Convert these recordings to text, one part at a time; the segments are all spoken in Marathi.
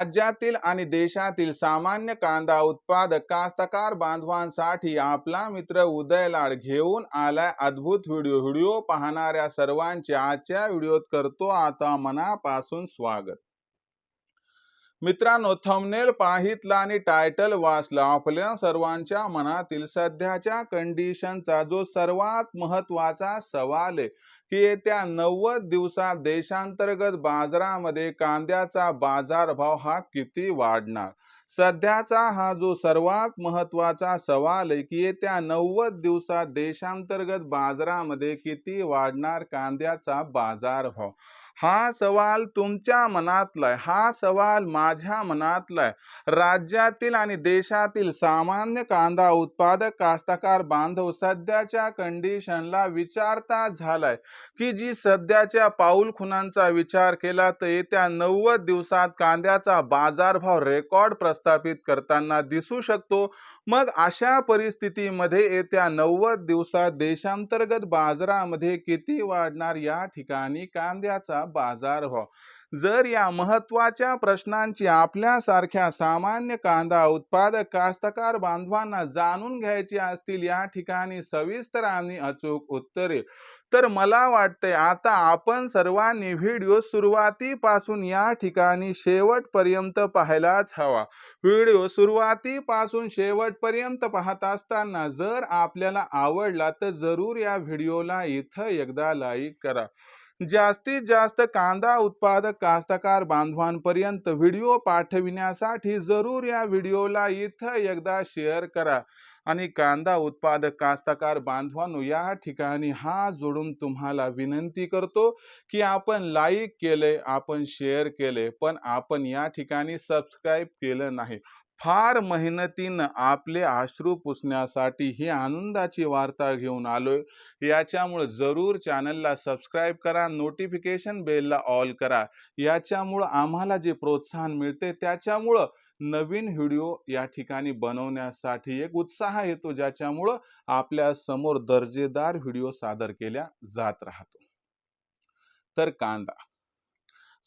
राज्यातील आणि देशातील सामान्य कांदा उत्पादक कास्तकार बांधवांसाठी आपला मित्र उदय लाड घेऊन आलाय अद्भुत व्हिडिओ. व्हिडिओ पाहणाऱ्या सर्वांचे आजच्या व्हिडिओत करतो आता मनापासून स्वागत. मित्रांनो थंबनेल पाहितला आणि टायटल वाचला आपल्या सर्वांच्या मनातील सध्याच्या कंडिशनचा जो सर्वात महत्त्वाचा सवाल आहे की येत्या नव्वद दिवसात देशांतर्गत बाजारामध्ये कांद्याचा बाजारभाव हा किती वाढणार? सध्याचा हा जो सर्वात महत्त्वाचा सवाल आहे की येत्या नव्वद दिवसात देशांतर्गत बाजारामध्ये किती वाढणार कांद्याचा बाजारभाव? हा सवाल तुमच्या मनातला आहे हा सवाल माझ्या मनातला आहे राज्यातील आणि देशातील सामान्य कांदा उत्पादक कास्तकार बांधव सध्याच्या कंडिशनला विचारता झालाय की जी सध्याच्या पाऊल खुणांचा विचार केला तर येत्या नव्वद दिवसात कांद्याचा बाजारभाव रेकॉर्ड प्रस्थापित करताना दिसू शकतो. मग अशा परिस्थितीमध्ये येत्या नव्वद दिवसात देशांतर्गत बाजारामध्ये किती वाढणार या ठिकाणी कांद्याचा बाजार हो? जर या महत्त्वाच्या प्रश्नांची आपल्यासारख्या सामान्य कांदा उत्पादक कास्तकार बांधवांना जाणून घ्यायची असतील या ठिकाणी सविस्तर आणि अचूक उत्तरे. तर मला वाटते आता आपण सर्वांनी व्हिडिओ सुरुवातीपासून या ठिकाणी शेवटपर्यंत पाहायलाच हवा. व्हिडिओ सुरुवातीपासून शेवटपर्यंत पाहत असताना जर आपल्याला आवडला तर जरूर या व्हिडिओला इथं एकदा लाईक करा. जास्तीत जास्त कांदा उत्पादक कास्तकार बांधवांपर्यंत व्हिडिओ पाठविण्यासाठी जरूर या व्हिडिओला इथं एकदा शेअर करा. आणि कांदा उत्पादक कास्तकार बांधवांनो या ठिकाणी हा जोडून तुम्हाला विनंती करतो की आपण लाईक केले आपण शेअर केले पण आपण या ठिकाणी सबस्क्राईब केलं नाही. फार मेहनतीनं आपले आश्रू पुसण्यासाठी ही आनंदाची वार्ता घेऊन आलोय. याच्यामुळं जरूर चॅनलला सबस्क्राईब करा नोटिफिकेशन बेलला ऑल करा. याच्यामुळं आम्हाला जे प्रोत्साहन मिळते त्याच्यामुळं नवीन व्हिडिओ या ठिकाणी बनवण्यासाठी एक उत्साह येतो ज्याच्यामुळं आपल्यासमोर दर्जेदार व्हिडिओ सादर केल्या जात राहतो. तर कांदा.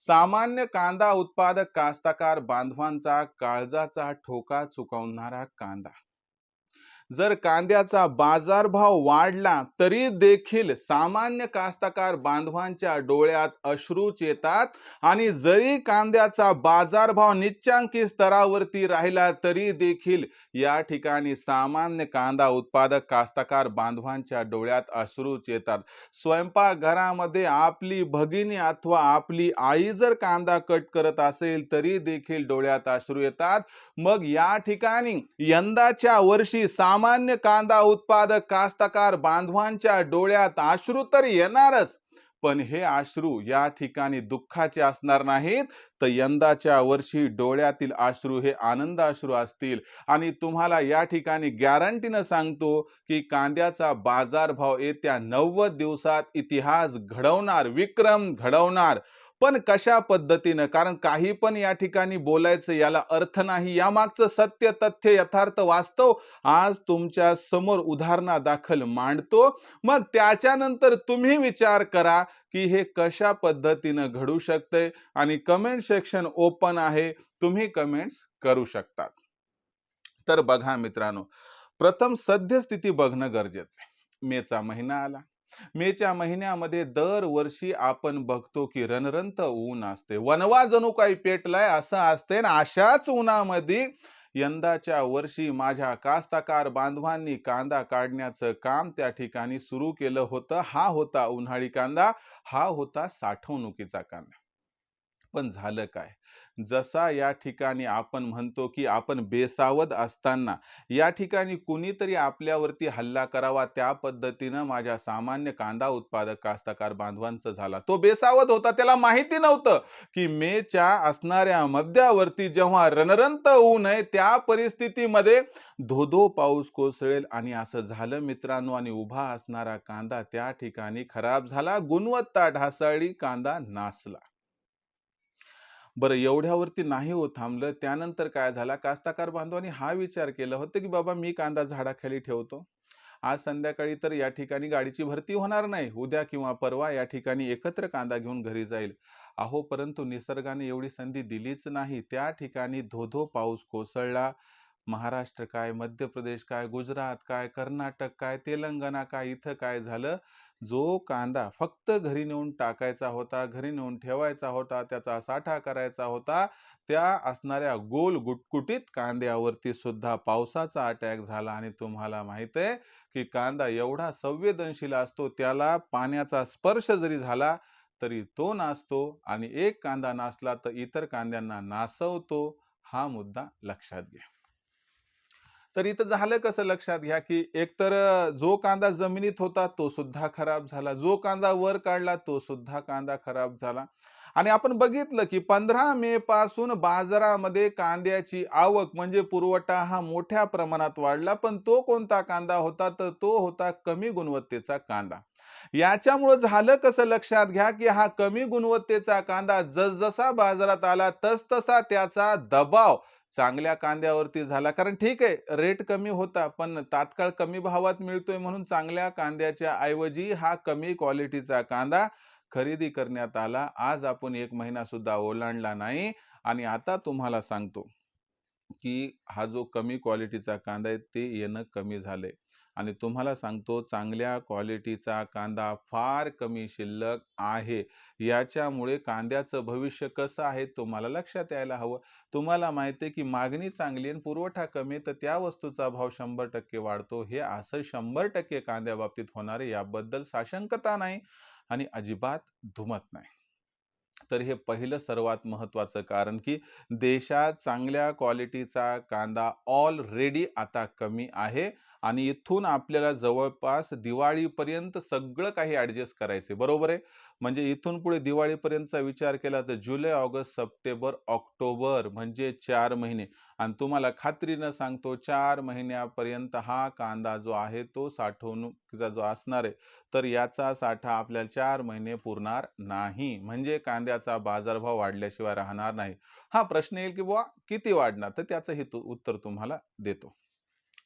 सामान्य कांदा उत्पादक कास्तकार बांधवांचा काळजाचा ठोका चुकवणारा कांदा. जर कांद्याचा बाजारभाव वाढला तरी देखील सामान्य कास्तकार बांधवांच्या डोळ्यात अश्रूच येतात आणि जरी कांद्याचा बाजारभाव निच्चांकी स्तरावरती राहिला तरी देखील या ठिकाणी सामान्य कांदा उत्पादक कास्तकार बांधवांच्या डोळ्यात अश्रूच येतात. स्वयंपाकघरामध्ये आपली भगिनी अथवा आपली आई जर कांदा कट करत असेल तरी देखील डोळ्यात अश्रू येतात. मग या ठिकाणी यंदाच्या वर्षी साम सामान्य कांदा उत्पादक कास्तकार बांधवांच्या डोळ्यात अश्रू तर येणारच. पण हे अश्रू या ठिकाणी दुःखाचे असणार नाहीत. तर यंदाच्या वर्षी डोळ्यातील अश्रू हे आनंद अश्रू असतील. आणि तुम्हाला या ठिकाणी गॅरंटीनं सांगतो की कांद्याचा बाजारभाव येत्या नव्वद दिवसात इतिहास घडवणार विक्रम घडवणार. पण कशा पद्धतीनं? कारण काही पण या ठिकाणी बोलायचं याला अर्थ नाही. यामागचं सत्य तथ्य यथार्थ वास्तव आज तुमच्यासमोर उदाहरणादाखल मांडतो. मग त्याच्यानंतर तुम्ही विचार करा की हे कशा पद्धतीनं घडू शकतंय आणि कमेंट सेक्शन ओपन आहे. तुम्ही कमेंट्स करू शकतात. तर बघा मित्रांनो प्रथम सद्यस्थिती बघणं गरजेचं आहे. मेचा महिना आला. मेच्या महिन्यामध्ये दरवर्षी आपण बघतो की रणरंत ऊन असते. वनवा जणू काही पेटलाय असं असते ना अशाच उन्हामध्ये यंदाच्या वर्षी माझ्या कास्तकार बांधवांनी कांदा काढण्याचं काम त्या ठिकाणी सुरू केलं होतं. हा होता उन्हाळी कांदा हा होता साठवणुकीचा कांदा. पण झालं काय? जसा या ठिकाणी आपण म्हणतो की आपण बेसावध असताना या ठिकाणी कुणीतरी आपल्यावरती हल्ला करावा त्या पद्धतीनं माझ्या सामान्य कांदा उत्पादक कास्तकार बांधवांचं झाला. तो बेसावध होता त्याला माहिती नव्हतं की मेच्या असणाऱ्या मध्यावरती जेव्हा रणरंत होऊ नये त्या परिस्थितीमध्ये धोधो पाऊस कोसळेल आणि असं झालं मित्रांनो आणि उभा असणारा कांदा त्या ठिकाणी खराब झाला गुणवत्ता ढासळली कांदा नासला. बरं एवढ्यावरती नाही हो थांबलं. त्यानंतर काय झाला? कास्ताकार बांधवांनी हा विचार केला होता की बाबा मी कांदा झाडाखाली ठेवतो. आज संध्याकाळी तर या ठिकाणी गाडीची भरती होणार नाही. उद्या किंवा परवा या ठिकाणी एकत्र कांदा घेऊन घरी जाईल. अहो परंतु निसर्गाने एवढी संधी दिलीच नाही. त्या ठिकाणी धो-धो पाऊस कोसळला. महाराष्ट्र काय मध्य प्रदेश काय गुजरात काय कर्नाटक काय तेलंगणा काय इथं काय झालं? जो कांदा फक्त घरी नेऊन टाकायचा होता घरी नेऊन ठेवायचा होता त्याचा साठा करायचा होता त्या असणाऱ्या गोल गुटकुटीत कांद्यावरती सुद्धा पावसाचा अटॅक झाला. आणि तुम्हाला माहीत आहे की कांदा एवढा संवेदनशील असतो त्याला पाण्याचा स्पर्श जरी झाला तरी तो नाचतो आणि एक कांदा नाचला तर इतर कांद्यांना नासवतो. हा मुद्दा लक्षात घ्या. तर इथं झालं कसं लक्षात घ्या की एकतर जो कांदा जमिनीत होता तो सुद्धा खराब झाला. जो कांदा वर काढला तो सुद्धा कांदा खराब झाला. आणि आपण बघितलं की पंधरा मे पासून बाजारामध्ये कांद्याची आवक म्हणजे पुरवठा हा मोठ्या प्रमाणात वाढला पण तो कोणता कांदा होता? तर तो होता कमी गुणवत्तेचा कांदा. याच्यामुळं झालं कसं लक्षात घ्या की हा कमी गुणवत्तेचा कांदा जसजसा बाजारात आला तसतसा त्याचा दबाव चांगल्या कांद्यावरती झाला. कारण ठीक आहे रेट कमी होता पण तात्काळ कमी भावात मिळतोय म्हणून चांगल्या कांद्याच्या ऐवजी हा कमी क्वालिटीचा कांदा खरेदी करण्यात आला. आज आपण एक महिना सुद्धा ओलांडला नाही. आणि आता तुम्हाला सांगतो की हा जो कमी क्वालिटीचा कांदा आहे ते येणं कमी झालंय. आणि तुम्हाला सांगतो चांगल्या क्वालिटीचा कांदा फार कमी शिल्लक आहे. याच्यामुळे कांद्याचं भविष्य कसं आहे तुम्हाला लक्षात यायला हवं. तुम्हाला माहिती आहे की मागणी चांगली आणि पुरवठा कमी तर त्या वस्तूचा भाव शंभर टक्के वाढतो. हे असं शंभर टक्के कांद्या बाबतीत होणार याबद्दल साशंकता नाही आणि अजिबात धुमत नाही. तर हे पहिलं सर्वात महत्त्वाचं कारण की देशात चांगल्या क्वालिटीचा कांदा ऑलरेडी आता कमी आहे. आणि इथून आपल्याला जवळपास दिवाळीपर्यंत सगळं काही ॲडजस्ट करायचे बरोबर आहे? म्हणजे इथून पुढे दिवाळीपर्यंतचा विचार केला तर जुलै ऑगस्ट सप्टेंबर ऑक्टोबर म्हणजे चार महिने. आणि तुम्हाला खात्रीनं सांगतो चार महिन्यापर्यंत हा कांदा जो आहे तो साठवणुकीचा जो असणार आहे तर याचा साठा आपल्याला चार महिने पुरणार नाही. म्हणजे कांद्याचा बाजारभाव वाढल्याशिवाय राहणार नाही. हा प्रश्न येईल की बुवा किती वाढणार? तर त्याचं हे उत्तर तुम्हाला देतो.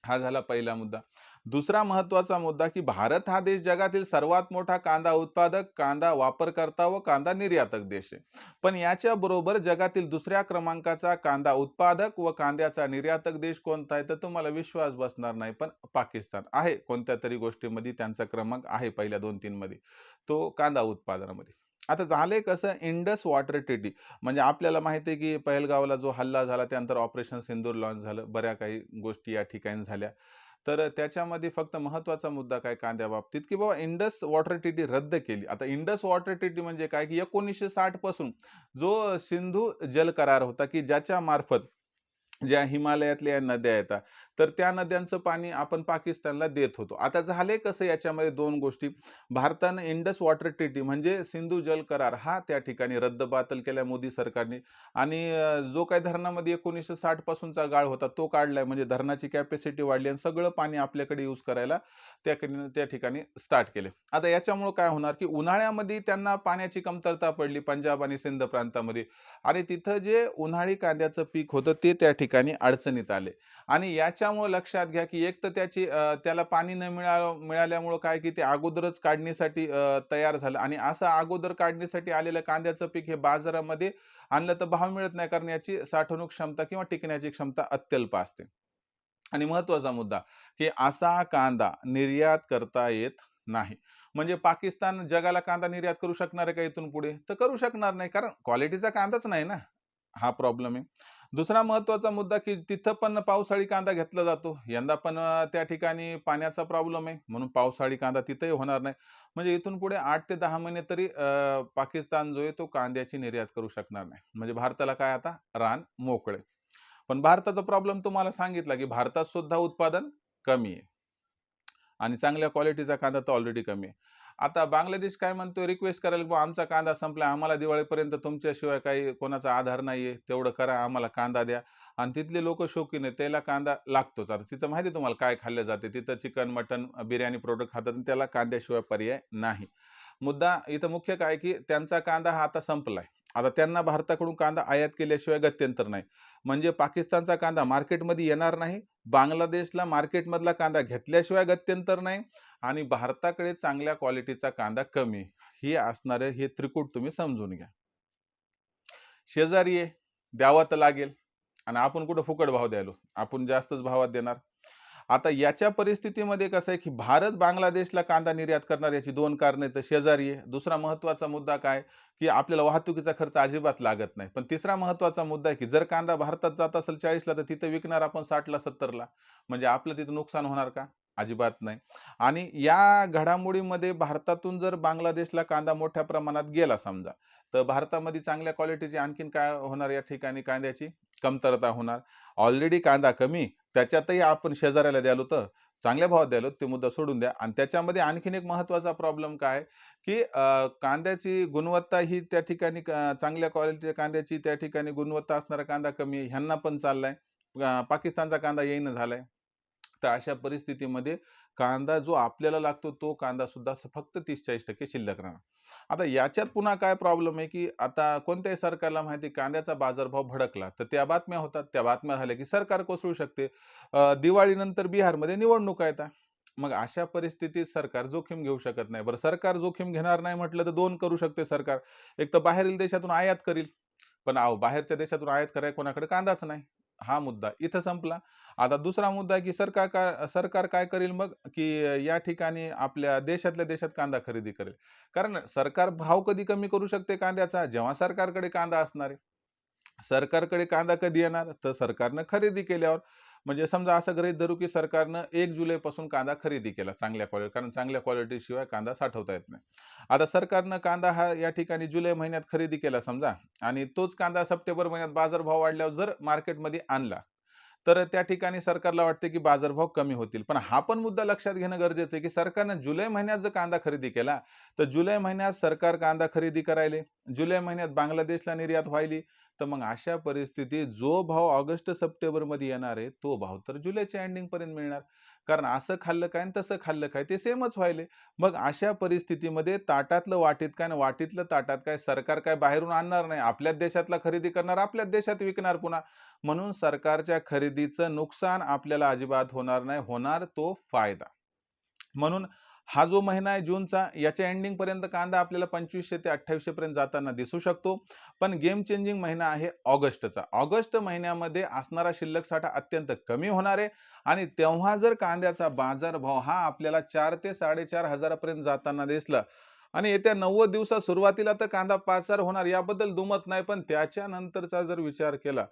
हा झाला पहिला मुद्दा. दुसरा महत्त्वाचा मुद्दा की भारत हा देश जगातील सर्वात मोठा कांदा उत्पादक कांदा वापरकर्ता व कांदा निर्यातक देश आहे. पण याच्या बरोबर जगातील दुसऱ्या क्रमांकाचा कांदा उत्पादक व कांद्याचा निर्यातक देश कोणता आहे? तर तुम्हाला विश्वास बसणार नाही पण पाकिस्तान आहे कोणत्या तरी गोष्टीमध्ये त्यांचा क्रमांक आहे पहिल्या दोन तीन मध्ये तो कांदा उत्पादनामध्ये. आता झालंय कसं इंडस वॉटर ट्रीटी. म्हणजे आपल्याला माहिती आहे की पहलगावला जो हल्ला झाला त्यानंतर ऑपरेशन सिंदूर लॉन्च झालं बऱ्या काही गोष्टी या ठिकाणी झाल्या. तर त्याच्यामध्ये फक्त महत्त्वाचा मुद्दा काय कांद्या बाबतीत की बाबा इंडस वॉटर ट्रीटी रद्द केली. आता इंडस वॉटर ट्रीटी म्हणजे काय? की एकोणीसशे साठपासून जो सिंधू जल करार होता की ज्याच्या मार्फत ज्या हिमालयातल्या नद्या येतात तर त्या नद्यांचं पाणी आपण पाकिस्तानला देत होतो. आता झाले कसं याच्यामध्ये दोन गोष्टी. भारतानं इंडस वॉटर ट्रीटी म्हणजे सिंधू जल करार हा त्या ठिकाणी रद्दबातल केला मोदी सरकारने. आणि जो काही धरणामध्ये एकोणीसशे साठ पासूनचा गाळ होता तो काढलाय म्हणजे धरणाची कॅपॅसिटी वाढली आणि सगळं पाणी आपल्याकडे यूज करायला त्या त्या ठिकाणी स्टार्ट केले. आता याच्यामुळे काय होणार की उन्हाळ्यामध्ये त्यांना पाण्याची कमतरता पडली पंजाब आणि सिंध प्रांतामध्ये. आणि तिथं जे उन्हाळी कांद्याचं पीक होतं ते त्या ठिकाणी अडचणीत आले. आणि याच्या याच्यामुळे लक्षात घ्या की एक तर त्याची त्याला पाणी न मिळा मिळाल्यामुळं काय की ते अगोदरच काढणीसाठी तयार झालं. आणि असं अगोदर काढणीसाठी आलेलं कांद्याचं पीक हे बाजारामध्ये आणलं तर भाव मिळत नाही कारण याची साठवणूक क्षमता किंवा टिकण्याची क्षमता अत्यल्प असते. आणि महत्त्वाचा मुद्दा की असा कांदा निर्यात करता येत नाही. म्हणजे पाकिस्तान जगाला कांदा निर्यात करू शकणार आहे का इथून पुढे? तर करू शकणार नाही कारण क्वालिटीचा कांदाच नाही ना. हा प्रॉब्लेम आहे. दुसरा महत्त्वाचा मुद्दा की तिथं पण पावसाळी कांदा घेतला जातो. यंदा पण त्या ठिकाणी पाण्याचा प्रॉब्लेम आहे. म्हणून पावसाळी कांदा तिथंही होणार नाही. म्हणजे इथून पुढे आठ ते दहा महिने तरी पाकिस्तान जो आहे तो कांद्याची निर्यात करू शकणार नाही. म्हणजे भारताला काय आता? रान मोकळे. पण भारताचा प्रॉब्लेम तुम्हाला सांगितला की भारतात सुद्धा उत्पादन कमी आहे. आणि चांगल्या क्वालिटीचा कांदा तर ऑलरेडी कमी आहे. आता बांगलादेश काय म्हणतो? रिक्वेस्ट करायला की बुवा आमचा कांदा संपला आम्हाला दिवाळीपर्यंत तुमच्याशिवाय काही कोणाचा आधार नाही आहे तेवढं करा आम्हाला कांदा द्या. आणि तिथले लोक शौकीन आहेत त्याला कांदा लागतोच. आता तिथं माहिती आहे तुम्हाला काय खाल्लं जाते? तिथं चिकन मटन बिर्याणी प्रोडक्ट खातात त्याला कांद्याशिवाय पर्याय नाही. मुद्दा इथं मुख्य काय की त्यांचा कांदा हा आता संपलाय. आता त्यांना भारताकडून कांदा आयात केल्याशिवाय गत्यंतर नाही. म्हणजे पाकिस्तानचा कांदा मार्केटमध्ये येणार नाही बांगलादेशला मार्केटमधला कांदा घेतल्याशिवाय गत्यंतर नाही आणि भारताकडे चांगल्या क्वालिटीचा कांदा कमी. हे असणारे हे त्रिकूट तुम्ही समजून घ्या. शेजारी आहे द्यावा तर लागेल. आणि आपण कुठं फुकट भाव द्यायलो? आपण जास्तच भावात देणार. आता याच्या परिस्थितीमध्ये कसं आहे की भारत बांगलादेशला कांदा निर्यात करणार याची दोन कारणं तर शेजारी आहे. दुसरा महत्त्वाचा मुद्दा काय की आपल्याला वाहतुकीचा खर्च अजिबात लागत नाही. पण तिसरा महत्त्वाचा मुद्दा आहे की जर कांदा भारतात जात असेल चाळीसला तर तिथं विकणार आपण साठला सत्तरला. म्हणजे आपलं तिथं नुकसान होणार का? अजिबात नाही. आणि या घडामोडीमध्ये भारतातून जर बांगलादेशला कांदा मोठ्या प्रमाणात गेला समजा तर भारतामध्ये चांगल्या क्वालिटीची आणखीन काय होणार या ठिकाणी कांद्याची? कमतरता होणार. ऑलरेडी कांदा कमी त्याच्यातही आपण शेजाऱ्याला द्यालो तर चांगल्या भावात द्यालो ते मुद्दा सोडून द्या. आणि त्याच्यामध्ये आणखीन एक महत्त्वाचा प्रॉब्लेम काय? की कांद्याची गुणवत्ता ही त्या ठिकाणी चांगल्या क्वालिटीच्या कांद्याची त्या ठिकाणी गुणवत्ता असणारा कांदा कमी ह्यांना पण चाललाय. पाकिस्तानचा कांदा येईन झालाय. तर अशा परिस्थितीमध्ये कांदा जो आपल्याला लागतो तो कांदा सुद्धा फक्त तीस चाळीस टक्के शिल्लक राहणार. आता याच्यात पुन्हा काय प्रॉब्लेम आहे की आता कोणत्याही सरकारला माहिती कांद्याचा बाजारभाव भडकला तर त्या बातम्या होतात. त्या बातम्या झाल्या की सरकार कोसळू शकते. दिवाळीनंतर बिहारमध्ये निवडणुका येतात मग अशा परिस्थितीत सरकार जोखीम घेऊ शकत नाही. बरं सरकार जोखीम घेणार नाही म्हटलं तर दोन करू शकते सरकार. एक तर बाहेरील देशातून आयात करील. पण अहो बाहेरच्या देशातून आयात करायला कोणाकडे कांदाच नाही. हा मुद्दा इथं संपला. आता दुसरा मुद्दा की सरकार का सरकार काय करेल मग? की या ठिकाणी आपल्या देशातल्या देशात कांदा खरेदी करेल. कारण सरकार भाव कधी कमी करू शकते कांद्याचा? जेव्हा सरकारकडे कांदा असणार आहे. सरकारकडे कांदा कधी येणार? तर सरकारनं खरेदी केल्यावर म्हणजे समजा असं गृहित धरू की सरकारनं एक जुलैपासून कांदा खरेदी केला चांगल्या क्वालिटी कारण चांगल्या क्वालिटीशिवाय कांदा साठवता येत नाही. आता सरकारनं कांदा हा या ठिकाणी जुलै महिन्यात खरेदी केला समजा आणि तोच कांदा सप्टेंबर महिन्यात बाजारभाव वाढल्यावर जर मार्केटमध्ये आणला तर त्या ठिकाणी सरकारला वाटते की बाजारभाव कमी होतील. पण हा पण मुद्दा लक्षात घेणं गरजेचं आहे की सरकारनं जुलै महिन्यात जर कांदा खरेदी केला तर जुलै महिन्यात सरकार कांदा खरेदी करायले. जुलै महिन्यात बांगलादेशला निर्यात व्हायली. तर मग अशा परिस्थितीत जो भाव ऑगस्ट सप्टेंबरमध्ये येणार आहे तो भाव तर जुलैच्या एंडिंगपर्यंत मिळणार. कारण असं खाल्लं काय आणि तसं खाल्लं काय ते सेमच व्हायले. मग अशा परिस्थितीमध्ये ताटातलं वाटीत काय आणि वाटीतलं ताटात काय सरकार काय बाहेरून आणणार नाही? आपल्याच देशातला खरेदी करणार आपल्याच देशात विकणार पुन्हा? म्हणून सरकारच्या खरेदीचं नुकसान आपल्याला अजिबात होणार नाही होणार तो फायदा. म्हणून हा जो महिना आहे जूनचा याच्या एंडिंग पर्यंत कांदा आपल्याला पंचवीसशे ते अठ्ठावीसशे पर्यंत जाताना दिसू शकतो. पण गेम चेंजिंग महिना आहे ऑगस्टचा. ऑगस्ट महिन्यामध्ये असणारा शिल्लक साठा अत्यंत कमी होणार आहे आणि तेव्हा जर कांद्याचा बाजारभाव हा आपल्याला चार ते साडेचार हजारापर्यंत जाताना दिसला आणि येत्या नव्वद दिवसात सुरुवातीला तर कांदा पाचार होणार याबद्दल दुमत नाही पण त्याच्यानंतरचा जर विचार केला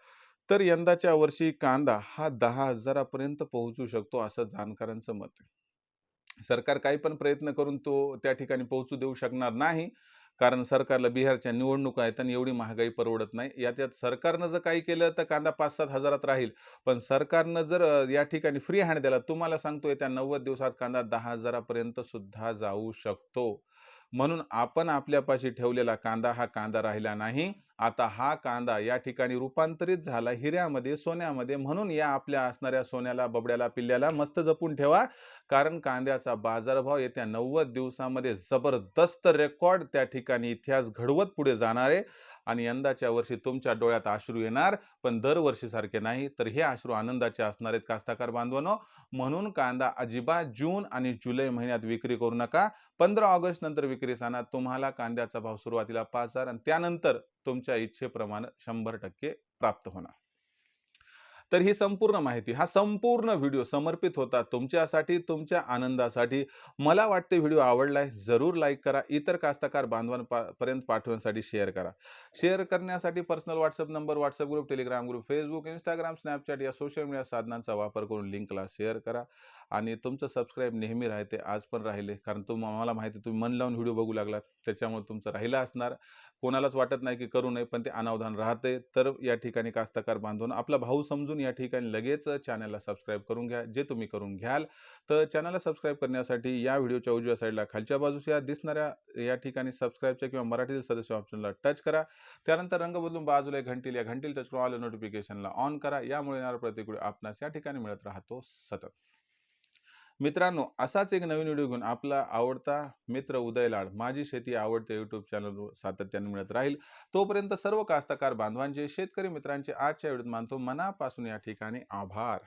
तर यंदाच्या वर्षी कांदा हा दहा हजारापर्यंत पोहोचू शकतो असं जाणकारांचं मत आहे. सरकार काही पण प्रयत्न करून तो त्या ठिकाणी पोहोचू देऊ शकणार नाही. कारण सरकारला बिहारच्या निवडणुका आहेत आणि एवढी महागाई परवडत नाही. यात यात सरकारनं जर काही केलं तर कांदा पाच सात हजारात राहील. पण सरकारनं जर या ठिकाणी फ्री हँड दिला तुम्हाला सांगतो त्या नव्वद दिवसात कांदा दहा हजारापर्यंत सुद्धा जाऊ शकतो. म्हणून आपण आपल्यापाशी ठेवलेला कांदा हा कांदा राहिला नाही. आता हा कांदा या ठिकाणी रूपांतरित झाला हिऱ्यामध्ये सोन्यामध्ये. म्हणून या आपल्या असणाऱ्या सोन्याला बबड्याला पिल्ल्याला मस्त जपून ठेवा. कारण कांद्याचा बाजारभाव येत्या नव्वद दिवसामध्ये जबरदस्त रेकॉर्ड त्या ठिकाणी इतिहास घडवत पुढे जाणार आहे. आणि यंदाच्या वर्षी तुमच्या डोळ्यात अश्रू येणार पण दरवर्षीसारखे नाही. तर हे अश्रू आनंदाचे असणार आहेत कास्ताकार बांधवांनो. म्हणून कांदा अजिबात जून आणि जुलै महिन्यात विक्री करू नका. पंधरा ऑगस्ट नंतर विक्रीस आणा तुम्हाला कांद्याचा भाव सुरुवातीला पाच हजार आणि त्यानंतर तुमच्या इच्छेप्रमाणे शंभर टक्के प्राप्त होणार. तर ही संपूर्ण माहिती हा संपूर्ण व्हिडिओ समर्पित होता तुमच्यासाठी तुमच्या आनंदासाठी. मला वाटते व्हिडिओ आवडलाय जरूर लाईक करा इतर कास्तकार बांधवांपर्यंत पाठवण्यासाठी शेअर करा. शेअर करण्यासाठी personal WhatsApp number WhatsApp group Telegram group Facebook Instagram Snapchat या सोशल मीडिया साधनांचा वापर करून लिंकला शेअर करा. आणि तुमचं सबस्क्राईब नेहमी राहते आज पण राहिले. कारण तुम मला माहिती तुम्ही मन लावून व्हिडिओ बघू लागलात. त्याच्यामुळे तुमचं राहिलं असणार. कोणालाच वाटत नाही की करू नये पण ते अनावधान राहते. तर या ठिकाणी कास्तकार बांधून आपला भाऊ समजून या ठिकाणी लगेच चॅनलला सबस्क्राईब करून घ्या जे तुम्ही करून घ्याल. तर चॅनलला सबस्क्राईब करण्यासाठी या व्हिडिओच्या उजव्या साईडला खालच्या बाजूस या दिसणाऱ्या या ठिकाणी सबस्क्राईबच्या किंवा मराठीतील सदस्य ऑप्शनला टच करा. त्यानंतर रंग बदलून बाजूला एक घंटील या घंटील टच करून ऑल नोटिफिकेशनला ऑन करा. यामुळे येणारा प्रत्येक आपणास या ठिकाणी मिळत राहतो सतत. मित्रांनो असाच एक नवीन व्हिडिओ घेऊन आपला आवडता मित्र उदय लाड माझी शेती आवडते युट्यूब चॅनलवर सातत्याने मिळत राहील. तोपर्यंत सर्व कास्तकार बांधवांचे शेतकरी मित्रांचे आजच्या व्हिडिओत मानतो मनापासून या ठिकाणी आभार.